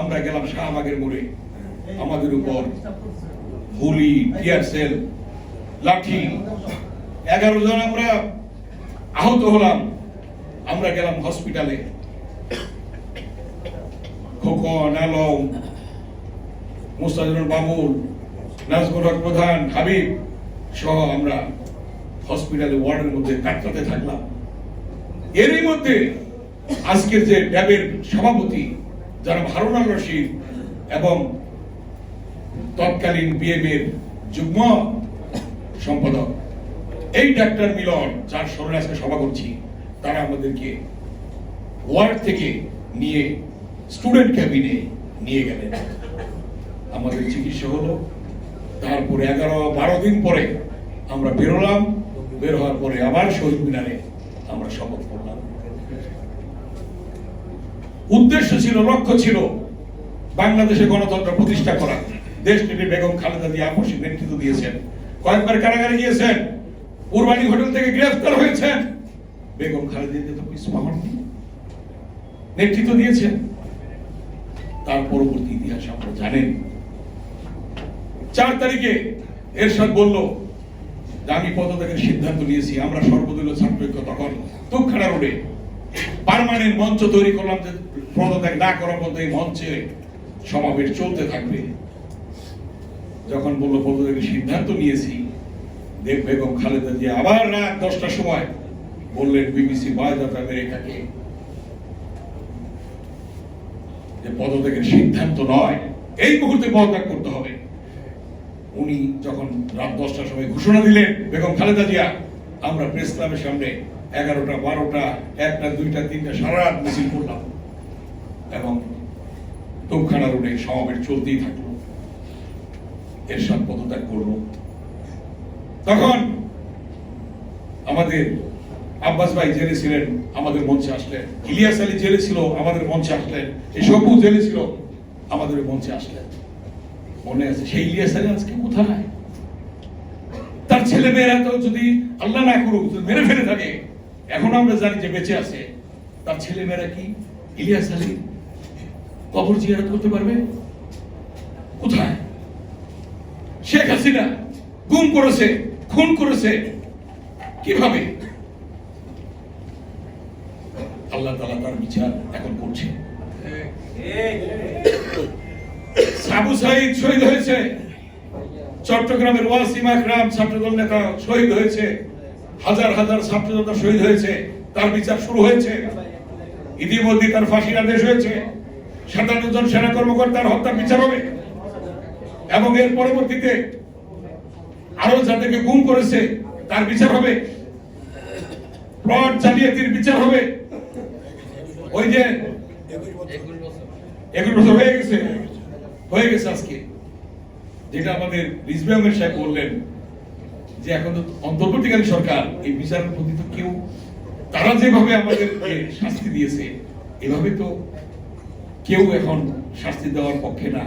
আমরা গেলাম শাহবাগের মোড়ে। আমাদের উপর গুলি টিয়ার সেল, লাঠি। এগারো জন আমরা আহত হলাম। আমরা গেলাম হসপিটালে। খোকন আলম মুস্তাজুর বাবুল, নাজমুল প্রধান, হাবিব সহ আমরা হসপিটালে ওয়ার্ডের মধ্যে কাটতে থাকলাম। এরই মধ্যে আজকের যে ড্যাবের সভাপতি যারা হারুন আল এবং তৎকালীন বিএমের যুগ্ম সম্পাদক, এই ডাক্তার মিলন, যার স্মরণে আজকে সভা করছি, তারা আমাদেরকে ওয়ার্ড থেকে নিয়ে স্টুডেন্ট ক্যাবিনে নিয়ে গেলেন। আমাদের চিকিৎসা হলো, তারপরে এগারো, বারো দিন পরে আমরা বেরোলাম, বের হওয়ার পরে আবার শহীদ মিনারে আমরা শপথ করলাম। উদ্দেশ্য ছিল, লক্ষ্য ছিল বাংলাদেশে গণতন্ত্র প্রতিষ্ঠা করা। দেশ নেত্রী বেগম খালেদা জিয়া আপসিক নেতৃত্ব দিয়েছেন। কয়েকবার কারাগারে গিয়েছেন। উরবানি হোটেল থেকে গ্রেফতার হয়েছেন। বেগম খালেদা জিয়া তো কিছু পাহননি নেতৃত্ব দিয়েছেন। তার পরবর্তী ইতিহাস আপনারা জানেন। চার তারিখে এরশাদ বলল আমি পদত্যাগের সিদ্ধান্ত নিয়েছি, আমরা সর্বদলীয় ছাত্র তখন তুকখানা রোডে পার্মানেন্ট মঞ্চ তৈরি করলাম যে পদত্যাগ না করার মধ্যে এই মঞ্চে সমাবেশ চলতে থাকবে। যখন বলল পদত্যাগের সিদ্ধান্ত নিয়েছি। দেব বেগম খালেদা জিয়া আবার রাত দশটার সময় বললেন, বিবিসি বায়দাত আমেরিকাকে যে পদত্যাগের সিদ্ধান্ত নয়, এই মুহূর্তে পদত্যাগ করতে হবে। উনি যখন রাত দশটার সময় ঘোষণা দিলেন, বেগম খালেদা জিয়া, আমরা প্রেস ক্লাবের সামনে এগারোটা, বারোটা, একটা, দুইটা, তিনটা, সারা রাত মিছিল করলাম। এবং তোপখানা রোডে সমাবেশ চলতেই থাকল। এরশাদ পদত্যাগ করল। তখন আমাদের আব্বাস ভাই জেলে ছিলেন, আমাদের মঞ্চে আসলেন। ইলিয়াস আলী জেলে ছিল, আমাদের মঞ্চে আসলেন। এই সবু জেলে ছিল, আমাদের মঞ্চে আসলেন। মনে আছে, সেই ইলিয়াস আলী আজকে কোথায়? তার ছেলে মেয়েরা তো যদি আল্লাহ না করুক মেরে ফেলে থাকে এখন আমরা জানি যে বেঁচে আছে, তার ছেলে মেয়েরা কি? ইলিয়াস আলী? কবর জিয়ারত করতে পারবে? কোথায়? শেখ হাসিনা গুম করেছে, খুন করেছে, কীভাবে? আল্লাহ তালা তার বিচার এখন করছে। সাবু সাইদ শহীদ হয়েছে, চট্টগ্রামের ওয়াসিম আকরাম ছাত্রদল নেতা শহীদ হয়েছে। হাজার হাজার ছাত্রজনতা শহীদ হয়েছে, তার বিচার শুরু হয়েছে। ইতিমধ্যে তার ফাঁসির আদেশ হয়েছে। সাতান্ন জন সেনা কর্মকর্তার হত্যার বিচার হবে। এবং এর পরবর্তীতে আরও যাদেরকে গুম করেছে, তার বিচার হবে। প্লট জালিয়াতির বিচার হবে। ওই যে এগুলো বছর হয়ে গেছে। হয়ে গেছে আজকে। যেটা আমাদের আহমেদ সাহেব বললেন যে এখন তো অন্তর্বর্তীকালীন সরকার, এই বিচারের প্রতি তো কেউ, তারা যেভাবে আমাদের শাস্তি দিয়েছে, এভাবে তো কেউ এখন শাস্তি দেওয়ার পক্ষে না।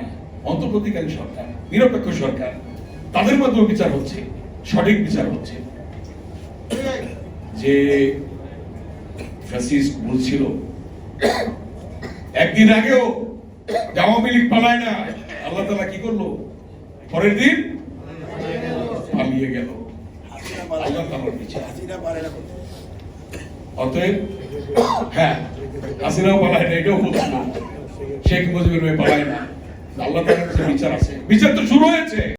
অন্তর্বর্তীকালীন সরকার, নিরপেক্ষ সরকার, তাদের মাধ্যমে বিচার হচ্ছে, সঠিক বিচার হচ্ছে। যে ফ্যাসিস্ট বলছিল, একদিন আগেও আওয়ামী লীগ পালায় না। আল্লাহ তালা কি করল? পরের দিন পালিয়ে গেল। অতএব হ্যাঁ হাসিনাও পালায় না, এটাও বলছে না। শেখ মুজিবুর রহমান পালায় না। আল্লাহ কাছে বিচার আছে। বিচার তো শুরু হয়েছে।